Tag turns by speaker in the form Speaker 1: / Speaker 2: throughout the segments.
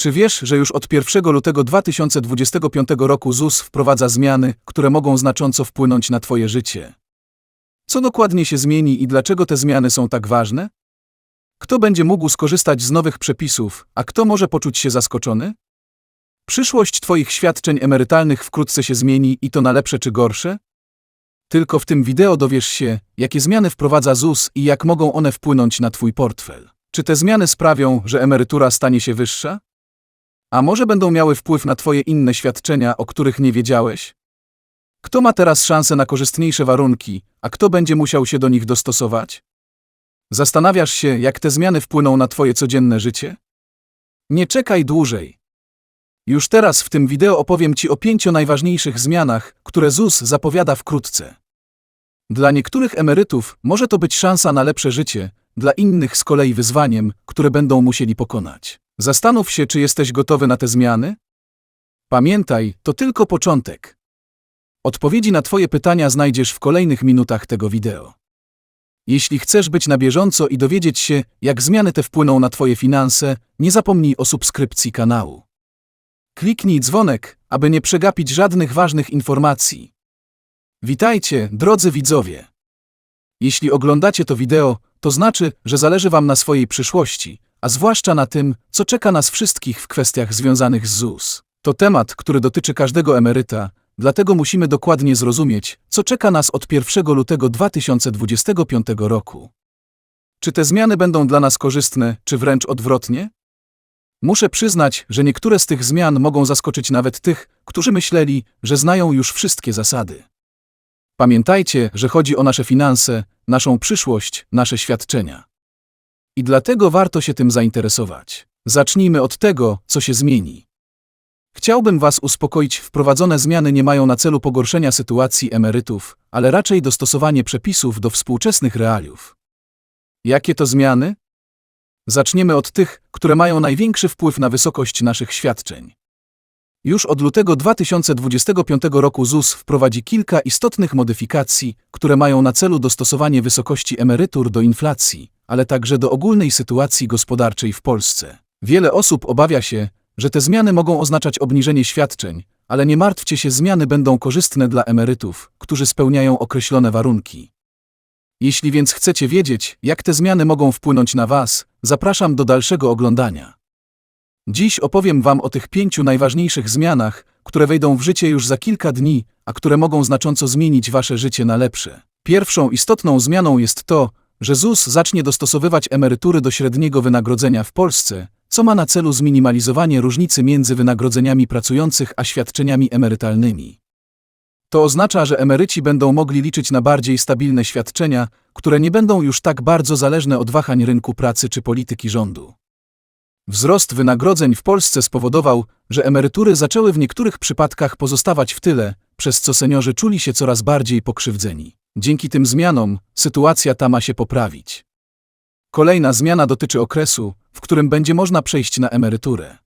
Speaker 1: Czy wiesz, że już od 1 lutego 2025 roku ZUS wprowadza zmiany, które mogą znacząco wpłynąć na Twoje życie? Co dokładnie się zmieni i dlaczego te zmiany są tak ważne? Kto będzie mógł skorzystać z nowych przepisów, a kto może poczuć się zaskoczony? Przyszłość Twoich świadczeń emerytalnych wkrótce się zmieni i to na lepsze czy gorsze? Tylko w tym wideo dowiesz się, jakie zmiany wprowadza ZUS i jak mogą one wpłynąć na Twój portfel. Czy te zmiany sprawią, że emerytura stanie się wyższa? A może będą miały wpływ na Twoje inne świadczenia, o których nie wiedziałeś? Kto ma teraz szansę na korzystniejsze warunki, a kto będzie musiał się do nich dostosować? Zastanawiasz się, jak te zmiany wpłyną na Twoje codzienne życie? Nie czekaj dłużej. Już teraz w tym wideo opowiem Ci o pięciu najważniejszych zmianach, które ZUS zapowiada wkrótce. Dla niektórych emerytów może to być szansa na lepsze życie, dla innych z kolei wyzwaniem, które będą musieli pokonać. Zastanów się, czy jesteś gotowy na te zmiany? Pamiętaj, to tylko początek. Odpowiedzi na Twoje pytania znajdziesz w kolejnych minutach tego wideo. Jeśli chcesz być na bieżąco i dowiedzieć się, jak zmiany te wpłyną na Twoje finanse, nie zapomnij o subskrypcji kanału. Kliknij dzwonek, aby nie przegapić żadnych ważnych informacji. Witajcie, drodzy widzowie. Jeśli oglądacie to wideo, to znaczy, że zależy Wam na swojej przyszłości, a zwłaszcza na tym, co czeka nas wszystkich w kwestiach związanych z ZUS. To temat, który dotyczy każdego emeryta, dlatego musimy dokładnie zrozumieć, co czeka nas od 1 lutego 2025 roku. Czy te zmiany będą dla nas korzystne, czy wręcz odwrotnie? Muszę przyznać, że niektóre z tych zmian mogą zaskoczyć nawet tych, którzy myśleli, że znają już wszystkie zasady. Pamiętajcie, że chodzi o nasze finanse, naszą przyszłość, nasze świadczenia. I dlatego warto się tym zainteresować. Zacznijmy od tego, co się zmieni. Chciałbym Was uspokoić, wprowadzone zmiany nie mają na celu pogorszenia sytuacji emerytów, ale raczej dostosowanie przepisów do współczesnych realiów. Jakie to zmiany? Zaczniemy od tych, które mają największy wpływ na wysokość naszych świadczeń. Już od lutego 2025 roku ZUS wprowadzi kilka istotnych modyfikacji, które mają na celu dostosowanie wysokości emerytur do inflacji, ale także do ogólnej sytuacji gospodarczej w Polsce. Wiele osób obawia się, że te zmiany mogą oznaczać obniżenie świadczeń, ale nie martwcie się, zmiany będą korzystne dla emerytów, którzy spełniają określone warunki. Jeśli więc chcecie wiedzieć, jak te zmiany mogą wpłynąć na Was, zapraszam do dalszego oglądania. Dziś opowiem Wam o tych pięciu najważniejszych zmianach, które wejdą w życie już za kilka dni, a które mogą znacząco zmienić Wasze życie na lepsze. Pierwszą istotną zmianą jest to, że ZUS zacznie dostosowywać emerytury do średniego wynagrodzenia w Polsce, co ma na celu zminimalizowanie różnicy między wynagrodzeniami pracujących a świadczeniami emerytalnymi. To oznacza, że emeryci będą mogli liczyć na bardziej stabilne świadczenia, które nie będą już tak bardzo zależne od wahań rynku pracy czy polityki rządu. Wzrost wynagrodzeń w Polsce spowodował, że emerytury zaczęły w niektórych przypadkach pozostawać w tyle, przez co seniorzy czuli się coraz bardziej pokrzywdzeni. Dzięki tym zmianom sytuacja ta ma się poprawić. Kolejna zmiana dotyczy okresu, w którym będzie można przejść na emeryturę.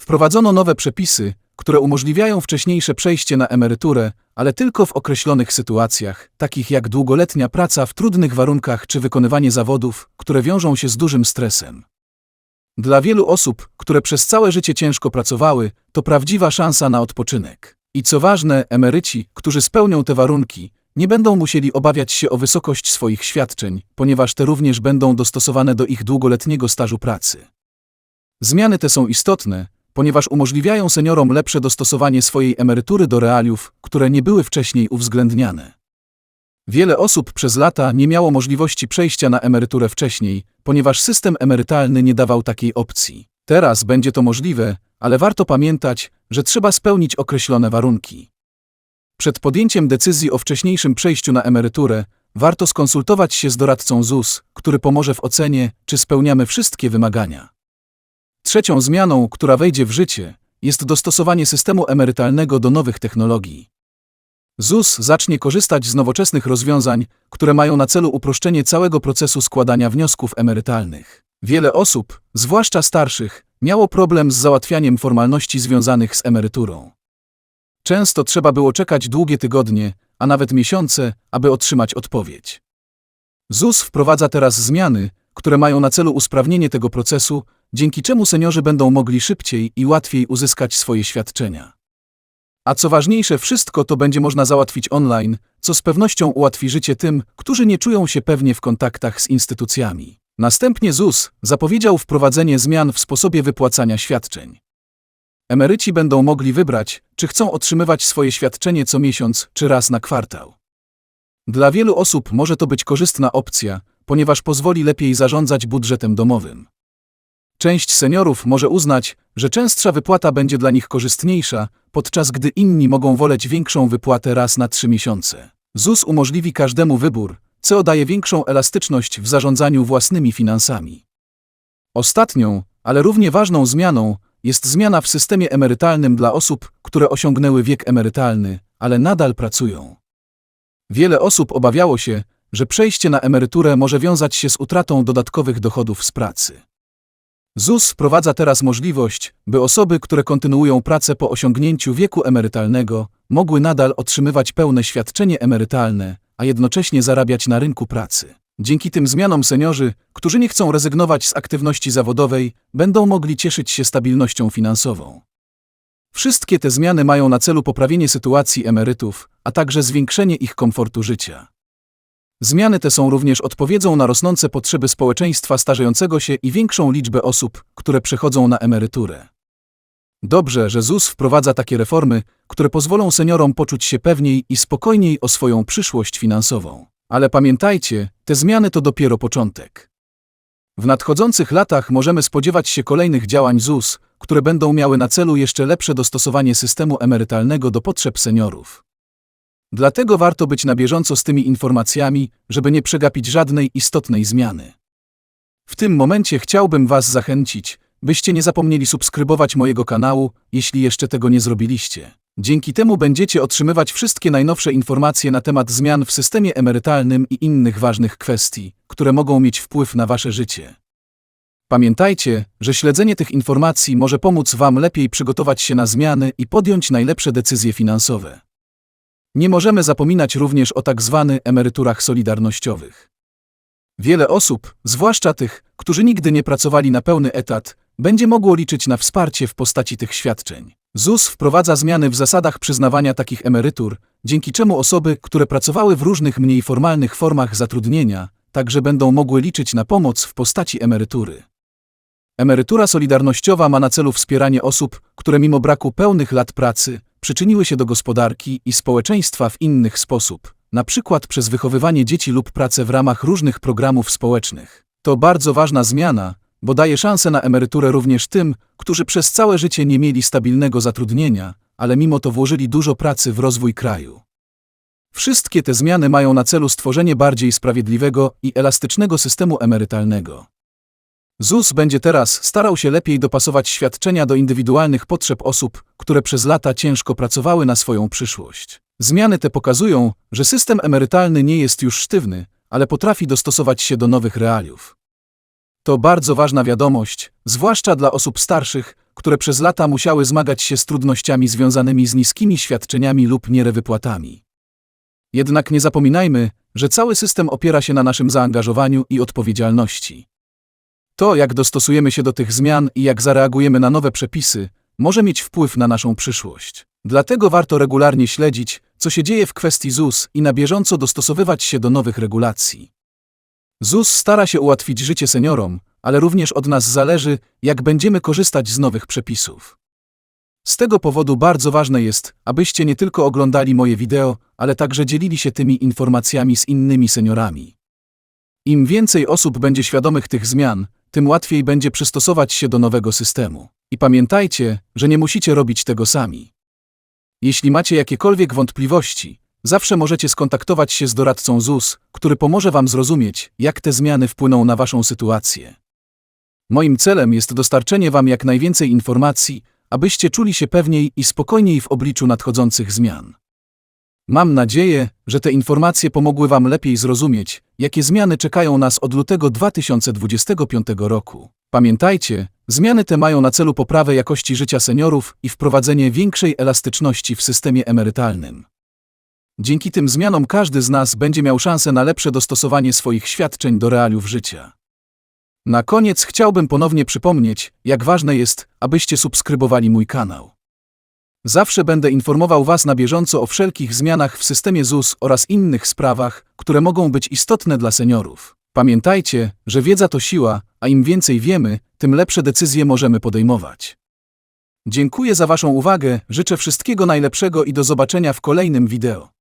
Speaker 1: Wprowadzono nowe przepisy, które umożliwiają wcześniejsze przejście na emeryturę, ale tylko w określonych sytuacjach, takich jak długoletnia praca w trudnych warunkach czy wykonywanie zawodów, które wiążą się z dużym stresem. Dla wielu osób, które przez całe życie ciężko pracowały, to prawdziwa szansa na odpoczynek. I co ważne, emeryci, którzy spełnią te warunki, nie będą musieli obawiać się o wysokość swoich świadczeń, ponieważ te również będą dostosowane do ich długoletniego stażu pracy. Zmiany te są istotne, ponieważ umożliwiają seniorom lepsze dostosowanie swojej emerytury do realiów, które nie były wcześniej uwzględniane. Wiele osób przez lata nie miało możliwości przejścia na emeryturę wcześniej, ponieważ system emerytalny nie dawał takiej opcji. Teraz będzie to możliwe, ale warto pamiętać, że trzeba spełnić określone warunki. Przed podjęciem decyzji o wcześniejszym przejściu na emeryturę, warto skonsultować się z doradcą ZUS, który pomoże w ocenie, czy spełniamy wszystkie wymagania. Trzecią zmianą, która wejdzie w życie, jest dostosowanie systemu emerytalnego do nowych technologii. ZUS zacznie korzystać z nowoczesnych rozwiązań, które mają na celu uproszczenie całego procesu składania wniosków emerytalnych. Wiele osób, zwłaszcza starszych, miało problem z załatwianiem formalności związanych z emeryturą. Często trzeba było czekać długie tygodnie, a nawet miesiące, aby otrzymać odpowiedź. ZUS wprowadza teraz zmiany, które mają na celu usprawnienie tego procesu, dzięki czemu seniorzy będą mogli szybciej i łatwiej uzyskać swoje świadczenia. A co ważniejsze, wszystko to będzie można załatwić online, co z pewnością ułatwi życie tym, którzy nie czują się pewnie w kontaktach z instytucjami. Następnie ZUS zapowiedział wprowadzenie zmian w sposobie wypłacania świadczeń. Emeryci będą mogli wybrać, czy chcą otrzymywać swoje świadczenie co miesiąc, czy raz na kwartał. Dla wielu osób może to być korzystna opcja, ponieważ pozwoli lepiej zarządzać budżetem domowym. Część seniorów może uznać, że częstsza wypłata będzie dla nich korzystniejsza, podczas gdy inni mogą woleć większą wypłatę raz na trzy miesiące. ZUS umożliwi każdemu wybór, co daje większą elastyczność w zarządzaniu własnymi finansami. Ostatnią, ale równie ważną zmianą jest zmiana w systemie emerytalnym dla osób, które osiągnęły wiek emerytalny, ale nadal pracują. Wiele osób obawiało się, że przejście na emeryturę może wiązać się z utratą dodatkowych dochodów z pracy. ZUS wprowadza teraz możliwość, by osoby, które kontynuują pracę po osiągnięciu wieku emerytalnego, mogły nadal otrzymywać pełne świadczenie emerytalne, a jednocześnie zarabiać na rynku pracy. Dzięki tym zmianom seniorzy, którzy nie chcą rezygnować z aktywności zawodowej, będą mogli cieszyć się stabilnością finansową. Wszystkie te zmiany mają na celu poprawienie sytuacji emerytów, a także zwiększenie ich komfortu życia. Zmiany te są również odpowiedzią na rosnące potrzeby społeczeństwa starzejącego się i większą liczbę osób, które przechodzą na emeryturę. Dobrze, że ZUS wprowadza takie reformy, które pozwolą seniorom poczuć się pewniej i spokojniej o swoją przyszłość finansową. Ale pamiętajcie, te zmiany to dopiero początek. W nadchodzących latach możemy spodziewać się kolejnych działań ZUS, które będą miały na celu jeszcze lepsze dostosowanie systemu emerytalnego do potrzeb seniorów. Dlatego warto być na bieżąco z tymi informacjami, żeby nie przegapić żadnej istotnej zmiany. W tym momencie chciałbym Was zachęcić, byście nie zapomnieli subskrybować mojego kanału, jeśli jeszcze tego nie zrobiliście. Dzięki temu będziecie otrzymywać wszystkie najnowsze informacje na temat zmian w systemie emerytalnym i innych ważnych kwestii, które mogą mieć wpływ na Wasze życie. Pamiętajcie, że śledzenie tych informacji może pomóc Wam lepiej przygotować się na zmiany i podjąć najlepsze decyzje finansowe. Nie możemy zapominać również o tak zwanych emeryturach solidarnościowych. Wiele osób, zwłaszcza tych, którzy nigdy nie pracowali na pełny etat, będzie mogło liczyć na wsparcie w postaci tych świadczeń. ZUS wprowadza zmiany w zasadach przyznawania takich emerytur, dzięki czemu osoby, które pracowały w różnych mniej formalnych formach zatrudnienia, także będą mogły liczyć na pomoc w postaci emerytury. Emerytura solidarnościowa ma na celu wspieranie osób, które mimo braku pełnych lat pracy przyczyniły się do gospodarki i społeczeństwa w innych sposób, na przykład przez wychowywanie dzieci lub pracę w ramach różnych programów społecznych. To bardzo ważna zmiana, bo daje szansę na emeryturę również tym, którzy przez całe życie nie mieli stabilnego zatrudnienia, ale mimo to włożyli dużo pracy w rozwój kraju. Wszystkie te zmiany mają na celu stworzenie bardziej sprawiedliwego i elastycznego systemu emerytalnego. ZUS będzie teraz starał się lepiej dopasować świadczenia do indywidualnych potrzeb osób, które przez lata ciężko pracowały na swoją przyszłość. Zmiany te pokazują, że system emerytalny nie jest już sztywny, ale potrafi dostosować się do nowych realiów. To bardzo ważna wiadomość, zwłaszcza dla osób starszych, które przez lata musiały zmagać się z trudnościami związanymi z niskimi świadczeniami lub nierewypłatami. Jednak nie zapominajmy, że cały system opiera się na naszym zaangażowaniu i odpowiedzialności. To, jak dostosujemy się do tych zmian i jak zareagujemy na nowe przepisy, może mieć wpływ na naszą przyszłość. Dlatego warto regularnie śledzić, co się dzieje w kwestii ZUS i na bieżąco dostosowywać się do nowych regulacji. ZUS stara się ułatwić życie seniorom, ale również od nas zależy, jak będziemy korzystać z nowych przepisów. Z tego powodu bardzo ważne jest, abyście nie tylko oglądali moje wideo, ale także dzielili się tymi informacjami z innymi seniorami. Im więcej osób będzie świadomych tych zmian, tym łatwiej będzie przystosować się do nowego systemu. I pamiętajcie, że nie musicie robić tego sami. Jeśli macie jakiekolwiek wątpliwości, zawsze możecie skontaktować się z doradcą ZUS, który pomoże Wam zrozumieć, jak te zmiany wpłyną na Waszą sytuację. Moim celem jest dostarczenie Wam jak najwięcej informacji, abyście czuli się pewniej i spokojniej w obliczu nadchodzących zmian. Mam nadzieję, że te informacje pomogły Wam lepiej zrozumieć, jakie zmiany czekają nas od lutego 2025 roku. Pamiętajcie, zmiany te mają na celu poprawę jakości życia seniorów i wprowadzenie większej elastyczności w systemie emerytalnym. Dzięki tym zmianom każdy z nas będzie miał szansę na lepsze dostosowanie swoich świadczeń do realiów życia. Na koniec chciałbym ponownie przypomnieć, jak ważne jest, abyście subskrybowali mój kanał. Zawsze będę informował Was na bieżąco o wszelkich zmianach w systemie ZUS oraz innych sprawach, które mogą być istotne dla seniorów. Pamiętajcie, że wiedza to siła, a im więcej wiemy, tym lepsze decyzje możemy podejmować. Dziękuję za Waszą uwagę, życzę wszystkiego najlepszego i do zobaczenia w kolejnym wideo.